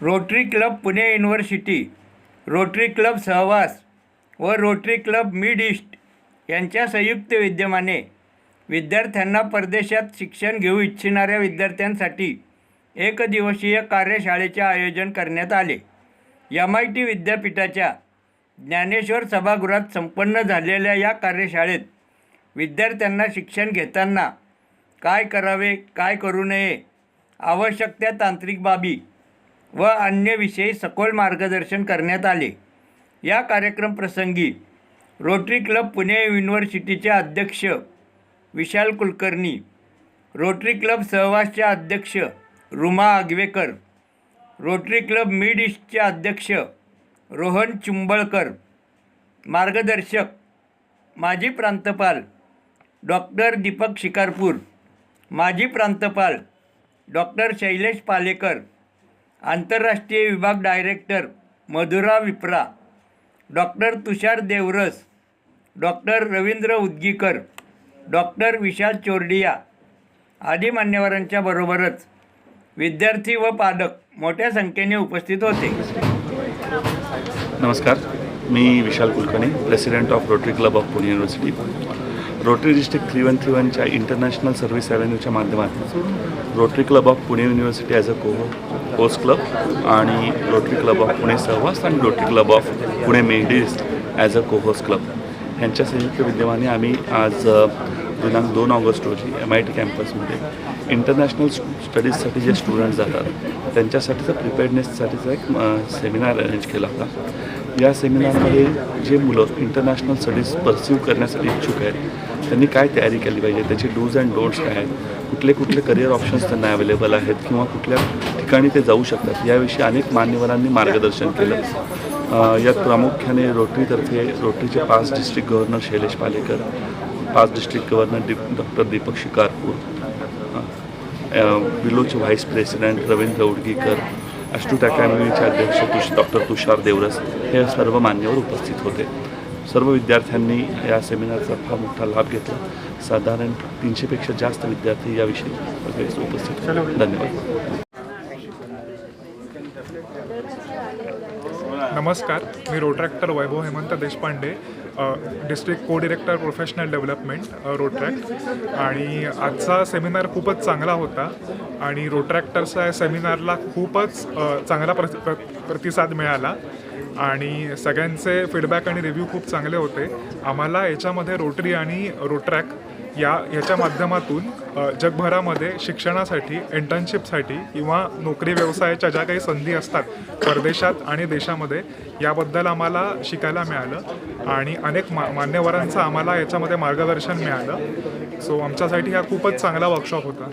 Rotary Club Pune University Rotary Club Sahavas व rotary club mid east यांच्या संयुक्त विद्यमाने विद्यार्थ्यांना परदेशात शिक्षण घेऊ इच्छिणाऱ्या विद्यार्थ्यांसाठी एक दिवसीय कार्यशाळेचे आयोजन करण्यात आले. एम आय टी विद्यापीठाच्या ज्ञानेश्वर सभागृहात संपन्न झालेल्या या कार्यशाळेत विद्यार्थ्यांना शिक्षण घेताना काय करावे काय करू नये? आवश्यक त्या तांत्रिक बाबी व अन्य विषयी सखोल मार्गदर्शन करण्यात आले. या कार्यक्रम प्रसंगी रोटरी क्लब पुणे युनिव्हर्सिटीचे अध्यक्ष विशाल कुलकर्णी रोटरी क्लब सहवासचे अध्यक्ष Ruma Agwekar Rotary Club Mid ईस्टचे अध्यक्ष रोहन चुंबळकर मार्गदर्शक माजी प्रांतपाल डॉक्टर दीपक शिकारपूर माजी प्रांतपाल डॉक्टर शैलेश पालेकर आंतरराष्ट्रीय विभाग director Madhura Vipra doctor Tushar Deoras doctor Ravindra Udgikar doctor Vishal Chordia आदी मान्यवरांच्या बरोबरच विद्यार्थी व पालक मोठ्या संख्येने उपस्थित होते. नमस्कार. मी Vishal Kulkarni president of Rotary Club of Pune University Rotary district three one three वनच्या इंटरनॅशनल सर्व्हिस ॲव्हेन्यूच्या माध्यमातून. Rotary Club of Pune University as a co host club आणि Rotary Club of Pune Sahavas आणि Rotary club of Pune मेहडीज as a co host club ह्यांच्या संयुक्त विद्यमाने आम्ही आज दिनांक दोन ऑगस्ट रोजी एम आय टी कॅम्पसमध्ये इंटरनॅशनल स्टडीजसाठी जे स्टुडंट जातात त्यांच्यासाठीचा प्रिपेअरनेससाठीचा एक सेमिनार अरेंज केला होता. या सेमिनारमध्ये जे मुलं इंटरनॅशनल स्टडीज परस्यू करण्यासाठी इच्छुक आहेत त्यांनी काय तयारी केली पाहिजे? त्याचे डूज अँड डोंट्स काय आहेत? कुठले कुठले करिअर ऑप्शन्स त्यांना अवेलेबल आहेत? किंवा कुठल्या ठिकाणी ते जाऊ शकतात? याविषयी अनेक मान्यवरांनी मार्गदर्शन केलं. यात प्रामुख्याने रोटरीतर्फे रोटरीचे पाच डिस्ट्रिक्ट गव्हर्नर शैलेश पालेकर पाच district governor Deep doctor Deepak Shikarpur बिलोचे vice president Ravindra Udgikar ॲस्ट्रूट अकॅडमीचे अध्यक्ष तुष डॉक्टर तुषार देवरस हे सर्व मान्यवर उपस्थित होते. सर्व विद्यार्थ्यांनी या सेमिनारचा फार मोठा लाभ घेतला. साधारण तीनशेपेक्षा जास्त विद्यार्थी याविषयी उपस्थित होते. धन्यवाद. नमस्कार. मी Rotaractor Vaibhav Hemant Deshpande. District co director professional development Rotaract आणि आजचा सेमिनार खूपच चांगला होता. आणि रोट्रॅक्टरचा सेमिनारला खूपच चांगला प्रति प्र प्रतिसाद मिळाला. आणि सगळ्यांचे फीडबॅक आणि रिव्ह्यू खूप चांगले होते. आम्हाला याच्यामध्ये रोटरी आणि रोट्रॅक या ह्याच्या माध्यमातून जगभरामध्ये शिक्षणासाठी इंटर्नशिपसाठी किंवा नोकरी व्यवसायाच्या ज्या काही संधी असतात परदेशात आणि देशामध्ये याबद्दल आम्हाला शिकायला मिळालं आणि अनेक मा मान्यवरांचं आम्हाला याच्यामध्ये मार्गदर्शन मिळालं. सो आमच्यासाठी हा खूपच चांगला वर्कशॉप होता.